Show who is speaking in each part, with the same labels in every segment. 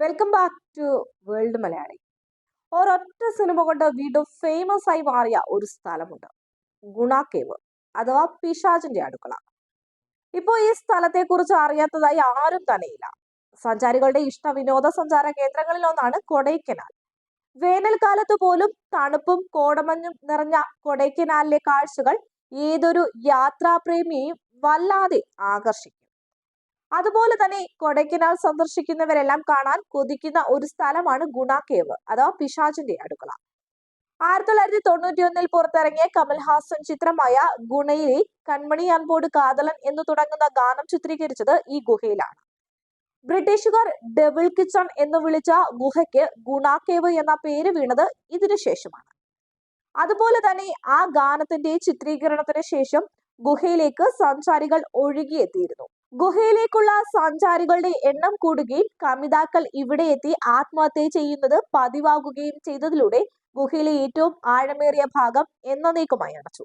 Speaker 1: Welcome back to world Malayali ഒരൊറ്റ cinema കൊണ്ട് വീണ്ടും ഫേമസ് ആയി മാറിയ ഒരു സ്ഥലമുണ്ട്. ഗുണ കേവ് അഥവാ പിശാജിന്റെ അടുക്കള. ഇപ്പോ ഈ സ്ഥലത്തെ കുറിച്ച് അറിയാത്തതായി ആരും തന്നെയില്ല. സഞ്ചാരികളുടെ ഇഷ്ട വിനോദ സഞ്ചാര കേന്ദ്രങ്ങളിൽ ഒന്നാണ് കൊടൈക്കനാൽ. വേനൽക്കാലത്ത് പോലും തണുപ്പും കോടമഞ്ഞും നിറഞ്ഞ കൊടൈക്കനാലിലെ കാഴ്ചകൾ ഏതൊരു യാത്രാപ്രേമിയെയും വല്ലാതെ ആകർഷിക്കും. അതുപോലെ തന്നെ കൊടൈക്കനാൽ സന്ദർശിക്കുന്നവരെല്ലാം കാണാൻ കൊതിക്കുന്ന ഒരു സ്ഥലമാണ് ഗുണ കേവ് അഥവാ പിശാചിന്റെ അടുക്കള. ആയിരത്തി തൊള്ളായിരത്തി തൊണ്ണൂറ്റി ഒന്നിൽ പുറത്തിറങ്ങിയ കമൽഹാസൻ ചിത്രമായ ഗുണയിലെ കൺമണി അൻപോട് കാതലൻ എന്ന് തുടങ്ങുന്ന ഗാനം ചിത്രീകരിച്ചത് ഈ ഗുഹയിലാണ്. ബ്രിട്ടീഷുകാർ ഡെവിൾ കിച്ചൺ എന്ന് വിളിച്ച ഗുഹയ്ക്ക് ഗുണാക്കേവ് എന്ന പേര് വീണത് ഇതിനു ശേഷമാണ്. അതുപോലെ തന്നെ ആ ഗാനത്തിന്റെ ചിത്രീകരണത്തിന് ശേഷം ഗുഹയിലേക്ക് സഞ്ചാരികൾ ഒഴുകിയെത്തിയിരുന്നു. ഗുഹയിലേക്കുള്ള സഞ്ചാരികളുടെ എണ്ണം കൂടുകയും കമിതാക്കൾ ഇവിടെ എത്തി ആത്മഹത്യ ചെയ്യുന്നത് പതിവാകുകയും ചെയ്തതിലൂടെ ഗുഹയിലെ ഏറ്റവും ആഴമേറിയ ഭാഗം എന്നേക്കുമായി അടച്ചു.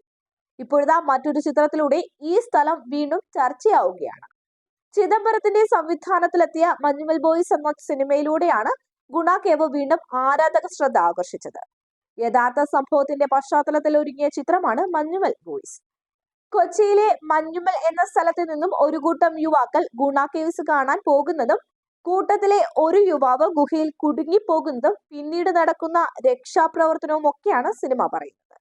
Speaker 1: ഇപ്പോഴത്തെ മറ്റൊരു ചിത്രത്തിലൂടെ ഈ സ്ഥലം വീണ്ടും ചർച്ചയാവുകയാണ്. ചിദംബരത്തിന്റെ സംവിധാനത്തിലെത്തിയ മഞ്ഞുമൽ ബോയ്സ് എന്ന സിനിമയിലൂടെയാണ് ഗുണ കേവ് വീണ്ടും ആരാധക ശ്രദ്ധ ആകർഷിച്ചത്. യഥാർത്ഥ സംഭവത്തിന്റെ പശ്ചാത്തലത്തിൽ ഒരുങ്ങിയ ചിത്രമാണ് മഞ്ഞുമൽ ബോയ്സ്. കൊച്ചിയിലെ മഞ്ഞുമൽ എന്ന സ്ഥലത്ത് നിന്നും ഒരു കൂട്ടം യുവാക്കൾ ഗുണ കേവ്സ് കാണാൻ പോകുന്നതും കൂട്ടത്തിലെ ഒരു യുവാവ് ഗുഹയിൽ കുടുങ്ങിപ്പോകുന്നതും പിന്നീട് നടക്കുന്ന രക്ഷാപ്രവർത്തനവും ഒക്കെയാണ് സിനിമ പറയുന്നത്.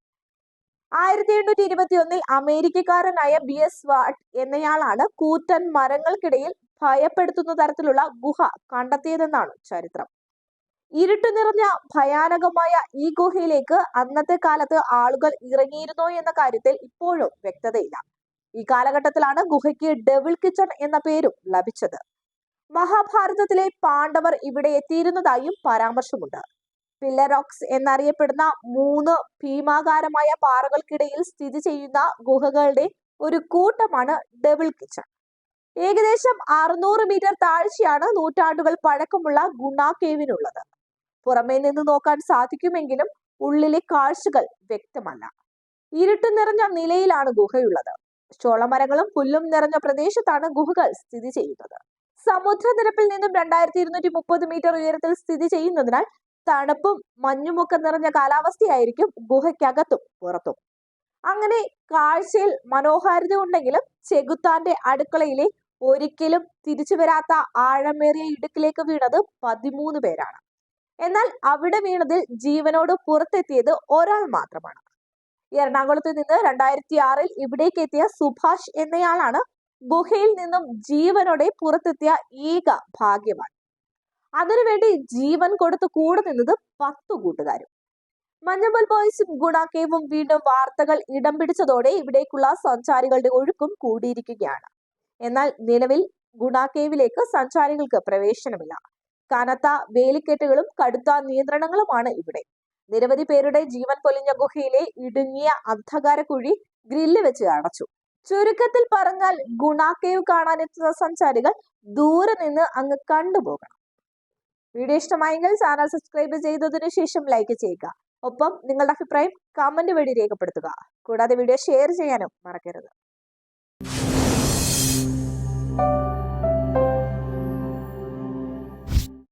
Speaker 1: ആയിരത്തി എണ്ണൂറ്റി ഇരുപത്തി ഒന്നിൽ അമേരിക്കക്കാരനായ ബി എസ് വാട്ട് എന്നയാളാണ് കൂറ്റൻ മരങ്ങൾക്കിടയിൽ ഭയപ്പെടുത്തുന്ന തരത്തിലുള്ള ഗുഹ കണ്ടെത്തിയതെന്നാണ് ചരിത്രം. ഇരുട്ട് നിറഞ്ഞ ഭയാനകമായ ഈ ഗുഹയിലേക്ക് അന്നത്തെ കാലത്ത് ആളുകൾ ഇറങ്ങിയിരുന്നോ എന്ന കാര്യത്തിൽ ഇപ്പോഴും വ്യക്തതയില്ല. ഈ കാലഘട്ടത്തിലാണ് ഗുഹയ്ക്ക് ഡെവിൾ കിച്ചൺ എന്ന പേരും ലഭിച്ചത്. മഹാഭാരതത്തിലെ പാണ്ഡവർ ഇവിടെ എത്തിയിരുന്നതായും പരാമർശമുണ്ട്. പില്ലറോക്സ് എന്നറിയപ്പെടുന്ന മൂന്ന് ഭീമാകാരമായ പാറകൾക്കിടയിൽ സ്ഥിതി ചെയ്യുന്ന ഗുഹകളുടെ ഒരു കൂട്ടമാണ് ഡെവിൾ കിച്ചൺ ഏകദേശം അറുന്നൂറ് മീറ്റർ താഴ്ചയാണ് നൂറ്റാണ്ടുകൾ പഴക്കമുള്ള ഗുണ കേവിനുള്ളത്. പുറമേ നിന്ന് നോക്കാൻ സാധിക്കുമെങ്കിലും ഉള്ളിലെ കാഴ്ചകൾ വ്യക്തമല്ല. ഇരുട്ട് നിറഞ്ഞ നിലയിലാണ് ഗുഹയുള്ളത്. ചോളമരങ്ങളും പുല്ലും നിറഞ്ഞ പ്രദേശത്താണ് ഗുഹകൾ സ്ഥിതി ചെയ്യുന്നത്. സമുദ്രനിരപ്പിൽ നിന്നും രണ്ടായിരത്തി ഇരുന്നൂറ്റി മുപ്പത് മീറ്റർ ഉയരത്തിൽ സ്ഥിതി ചെയ്യുന്നതിനാൽ തണുപ്പും മഞ്ഞുമൊക്കെ നിറഞ്ഞ കാലാവസ്ഥയായിരിക്കും ഗുഹയ്ക്കകത്തും പുറത്തും. അങ്ങനെ കാഴ്ചയിൽ മനോഹാരിത ഉണ്ടെങ്കിലും ചെകുത്താന്റെ അടുക്കളയിലെ ഒരിക്കലും തിരിച്ചു വരാത്ത ആഴമേറിയ ഇടുക്കിലേക്ക് വീണത് പതിമൂന്ന് പേരാണ്. എന്നാൽ അവിടെ വീണതിൽ ജീവനോട് പുറത്തെത്തിയത് ഒരാൾ മാത്രമാണ്. എറണാകുളത്ത് നിന്ന് രണ്ടായിരത്തി ആറിൽ ഇവിടേക്ക് എത്തിയ സുഭാഷ് എന്നയാളാണ് ഗുഹയിൽ നിന്നും ജീവനോടെ പുറത്തെത്തിയ ഏക ഭാഗ്യവാൻ. അതിനുവേണ്ടി ജീവൻ കൊടുത്ത് കൂടെ നിന്നത് പത്തു കൂട്ടുകാരും. മഞ്ഞമ്പൽ ബോയ്സും ഗുണാക്കേവും വീണ്ടും വാർത്തകൾ ഇടം പിടിച്ചതോടെ ഇവിടേക്കുള്ള സഞ്ചാരികളുടെ ഒഴുക്കും കൂടിയിരിക്കുകയാണ്. എന്നാൽ നിലവിൽ ഗുണാക്കേവിലേക്ക് സഞ്ചാരികൾക്ക് പ്രവേശനമില്ല. കനത്ത വേലിക്കെട്ടുകളും കടുത്ത നിയന്ത്രണങ്ങളുമാണ് ഇവിടെ. നിരവധി പേരുടെ ജീവൻ പൊലിഞ്ഞ ഗുഹയിലെ ഇടുങ്ങിയ അന്ധകാര കുഴി ഗ്രില്ല് വെച്ച് അടച്ചു. ചുരുക്കത്തിൽ പറഞ്ഞാൽ ഗുണാക്കേവ് കാണാനെത്തുന്ന സഞ്ചാരികൾ ദൂരെ നിന്ന് അങ്ങ് കണ്ടുപോകണം. വീഡിയോ ഇഷ്ടമായെങ്കിൽ ചാനൽ സബ്സ്ക്രൈബ് ചെയ്തതിനു ശേഷം ലൈക്ക് ചെയ്യുക. ഒപ്പം നിങ്ങളുടെ അഭിപ്രായം കമന്റ് വഴി രേഖപ്പെടുത്തുക. കൂടാതെ വീഡിയോ ഷെയർ ചെയ്യാനും മറക്കരുത്.